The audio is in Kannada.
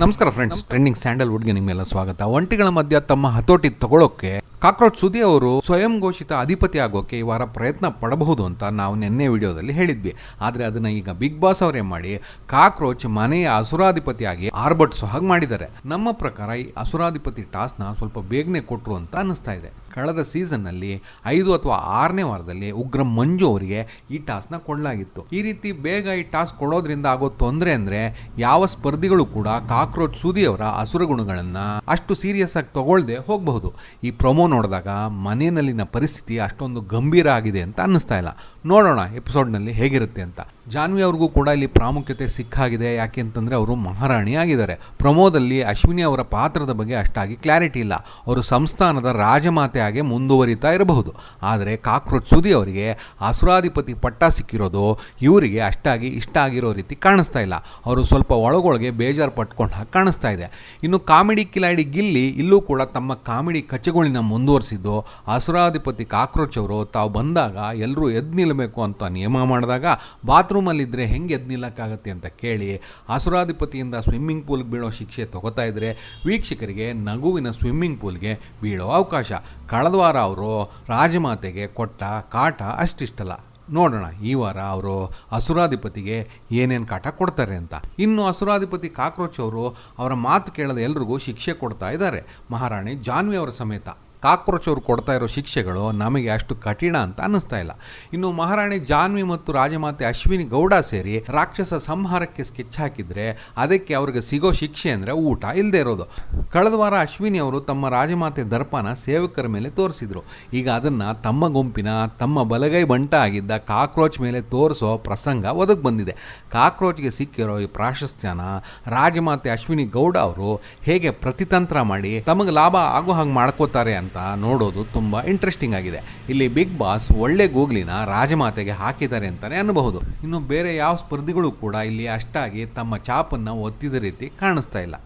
ನಮಸ್ಕಾರ ಫ್ರೆಂಡ್ಸ್ ಟ್ರೆಂಡಿಂಗ್ ಸ್ಯಾಂಡಲ್ವುಡ್ಗೆ ನಿಮ್ಮೆಲ್ಲ ಸ್ವಾಗತ. ಒಂಟಿಗಳ ಮಧ್ಯ ತಮ್ಮ ಹತೋಟಿ ತಗೊಳ್ಳೋಕೆ ಕಾಕ್ರೋಚ್ ಸುದಿ ಅವರು ಸ್ವಯಂ ಘೋಷಿತ ಅಧಿಪತಿ ಆಗೋಕೆ ಈ ವಾರ ಪ್ರಯತ್ನ ಪಡಬಹುದು ಅಂತ ನಾವು ನಿನ್ನೆ ವಿಡಿಯೋದಲ್ಲಿ ಹೇಳಿದ್ವಿ. ಆದರೆ ಅದನ್ನ ಈಗ ಬಿಗ್ ಬಾಸ್ ಅವರೇ ಮಾಡಿ ಕಾಕ್ರೋಚ್ ಮನೆಯ ಅಸುರಾಧಿಪತಿಯಾಗಿ ಆರ್ಬಟ್ ಸೊಹಾಗ್ ಮಾಡಿದ್ದಾರೆ. ನಮ್ಮ ಪ್ರಕಾರ ಈ ಅಸುರಾಧಿಪತಿ ಟಾಸ್ನ ಸ್ವಲ್ಪ ಬೇಗನೆ ಕೊಟ್ಟರು ಅಂತ ಅನ್ನಿಸ್ತಾ ಇದೆ. ಕಳೆದ ಸೀಸನ್ನಲ್ಲಿ ಐದು ಅಥವಾ ಆರನೇ ವಾರದಲ್ಲಿ ಉಗ್ರ ಮಂಜು ಅವರಿಗೆ ಈ ಟಾಸ್ಕ್ನ ಕೊಡಲಾಗಿತ್ತು. ಈ ರೀತಿ ಬೇಗ ಈ ಟಾಸ್ಕ್ ಕೊಡೋದ್ರಿಂದ ಆಗೋ ತೊಂದರೆ ಅಂದರೆ ಯಾವ ಸ್ಪರ್ಧಿಗಳು ಕೂಡ ಕಾಕ್ರೋಚ್ ಸುದಿಯವರ ಹಸುರ ಗುಣಗಳನ್ನು ಅಷ್ಟು ಸೀರಿಯಸ್ ಆಗಿ ತಗೊಳ್ಳದೆ ಹೋಗಬಹುದು. ಈ ಪ್ರೊಮೋ ನೋಡಿದಾಗ ಮನೆಯಲ್ಲಿನ ಪರಿಸ್ಥಿತಿ ಅಷ್ಟೊಂದು ಗಂಭೀರ ಆಗಿದೆ ಅಂತ ಅನ್ನಿಸ್ತಾ ಇಲ್ಲ. ನೋಡೋಣ ಎಪಿಸೋಡ್ನಲ್ಲಿ ಹೇಗಿರುತ್ತೆ ಅಂತ. ಜಾನ್ವಿ ಅವ್ರಿಗೂ ಕೂಡ ಇಲ್ಲಿ ಪ್ರಾಮುಖ್ಯತೆ ಸಿಕ್ಕಾಗಿದೆ. ಯಾಕೆ ಅಂತಂದರೆ ಅವರು ಮಹಾರಾಣಿ ಆಗಿದ್ದಾರೆ. ಪ್ರಮೋದಲ್ಲಿ ಅಶ್ವಿನಿ ಅವರ ಪಾತ್ರದ ಬಗ್ಗೆ ಅಷ್ಟಾಗಿ ಕ್ಲಾರಿಟಿ ಇಲ್ಲ. ಅವರು ಸಂಸ್ಥಾನದ ರಾಜಮಾತೆ ಆಗಿ ಮುಂದುವರಿತಾ ಇರಬಹುದು. ಆದರೆ ಕಾಕ್ರೋಚ್ ಸುದಿ ಅವರಿಗೆ ಅಸುರಾಧಿಪತಿ ಪಟ್ಟ ಸಿಕ್ಕಿರೋದು ಇವರಿಗೆ ಅಷ್ಟಾಗಿ ಇಷ್ಟ ಆಗಿರೋ ರೀತಿ ಕಾಣಿಸ್ತಾ ಇಲ್ಲ. ಅವರು ಸ್ವಲ್ಪ ಒಳಗೊಳಗೆ ಬೇಜಾರು ಪಟ್ಕೊಂಡು ಹಾಗೆ ಕಾಣಿಸ್ತಾ ಇದೆ. ಇನ್ನು ಕಾಮಿಡಿ ಕಿಲಾಡಿ ಗಿಲ್ಲಿ ಇಲ್ಲೂ ಕೂಡ ತಮ್ಮ ಕಾಮಿಡಿ ಕಚಗುಳಿನ ಮುಂದುವರಿಸಿದ್ದು ಅಸುರಾಧಿಪತಿ ಕಾಕ್ರೋಚ್ ಅವರು ತಾವು ಬಂದಾಗ ಎಲ್ಲರೂ ಎದ್ದು ನಿಲ್ಲಬೇಕು ಅಂತ ನಿಯಮ ಮಾಡಿದಾಗ ಬಾತ್ರೂಮಲ್ಲಿದ್ದರೆ ಹೆಂಗೆ ಎದ್ದು ನಿಲ್ಲಕ್ಕಾಗತ್ತೆ ಅಂತ ಕೇಳಿ ಅಸುರಾಧಿಪತಿಯಿಂದ ಸ್ವಿಮ್ಮಿಂಗ್ ಪೂಲ್ಗೆ ಬೀಳೋ ಶಿಕ್ಷೆ ತಗೋತಾ ಇದ್ದರೆ ವೀಕ್ಷಕರಿಗೆ ನಗುವಿನ ಸ್ವಿಮ್ಮಿಂಗ್ ಪೂಲ್ಗೆ ಬೀಳೋ ಅವಕಾಶ. ಕಳೆದ ವಾರ ಅವರು ರಾಜಮಾತೆಗೆ ಕೊಟ್ಟ ಕಾಟ ಅಷ್ಟಿಷ್ಟಲ್ಲ. ನೋಡೋಣ ಈ ವಾರ ಅವರು ಅಸುರಾಧಿಪತಿಗೆ ಏನೇನು ಕಾಟ ಕೊಡ್ತಾರೆ ಅಂತ. ಇನ್ನು ಅಸುರಾಧಿಪತಿ ಕಾಕ್ರೋಚ್ ಅವರು ಅವರ ಮಾತು ಕೇಳದ ಎಲ್ರಿಗೂ ಶಿಕ್ಷೆ ಕೊಡ್ತಾ ಇದ್ದಾರೆ. ಮಹಾರಾಣಿ ಜಾನ್ವಿ ಅವರ ಸಮೇತ. ಕಾಕ್ರೋಚ್ ಕೊಡ್ತಾ ಇರೋ ಶಿಕ್ಷೆಗಳು ನಮಗೆ ಅಷ್ಟು ಕಠಿಣ ಅಂತ ಅನ್ನಿಸ್ತಾ ಇಲ್ಲ. ಇನ್ನು ಮಹಾರಾಣಿ ಜಾನ್ವಿ ಮತ್ತು ರಾಜಮಾತೆ ಅಶ್ವಿನಿ ಗೌಡ ಸೇರಿ ರಾಕ್ಷಸ ಸಂಹಾರಕ್ಕೆ ಸ್ಕೆಚ್ ಹಾಕಿದರೆ ಅದಕ್ಕೆ ಅವ್ರಿಗೆ ಸಿಗೋ ಶಿಕ್ಷೆ ಅಂದರೆ ಊಟ ಇಲ್ಲದೆ ಇರೋದು. ಕಳೆದ ವಾರ ಅಶ್ವಿನಿ ಅವರು ತಮ್ಮ ರಾಜಮಾತೆ ದರ್ಪನ ಸೇವಕರ ಮೇಲೆ ತೋರಿಸಿದ್ರು. ಈಗ ಅದನ್ನು ತಮ್ಮ ಗುಂಪಿನ, ತಮ್ಮ ಬಲಗೈ ಬಂಟ ಆಗಿದ್ದ ಕಾಕ್ರೋಚ್ ಮೇಲೆ ತೋರಿಸೋ ಪ್ರಸಂಗ ಒದಗಿ ಬಂದಿದೆ. ಕಾಕ್ರೋಚ್ಗೆ ಸಿಕ್ಕಿರೋ ಈ ಪ್ರಾಶಸ್ತ್ಯನ ರಾಜಮಾತೆ ಅಶ್ವಿನಿ ಗೌಡ ಅವರು ಹೇಗೆ ಪ್ರತಿತಂತ್ರ ಮಾಡಿ ತಮಗೆ ಲಾಭ ಆಗೋ ಹಾಗೆ ಮಾಡ್ಕೋತಾರೆ ಅಂತ ನೋಡೋದು ತುಂಬ ಇಂಟ್ರೆಸ್ಟಿಂಗ್ ಆಗಿದೆ. ಇಲ್ಲಿ ಬಿಗ್ ಬಾಸ್ ಒಳ್ಳೆ ಗೂಗ್ಲಿನ ರಾಜಮಾತೆಗೆ ಹಾಕಿದ್ದಾರೆ ಅಂತಲೇ ಅನ್ನಬಹುದು ಇನ್ನು ಬೇರೆ ಯಾವ ಸ್ಪರ್ಧಿಗಳು ಕೂಡ ಇಲ್ಲಿ ಅಷ್ಟಾಗಿ ತಮ್ಮ ಚಾಪನ್ನು ಒತ್ತಿದ ರೀತಿ ಕಾಣಿಸ್ತಾ ಇಲ್ಲ.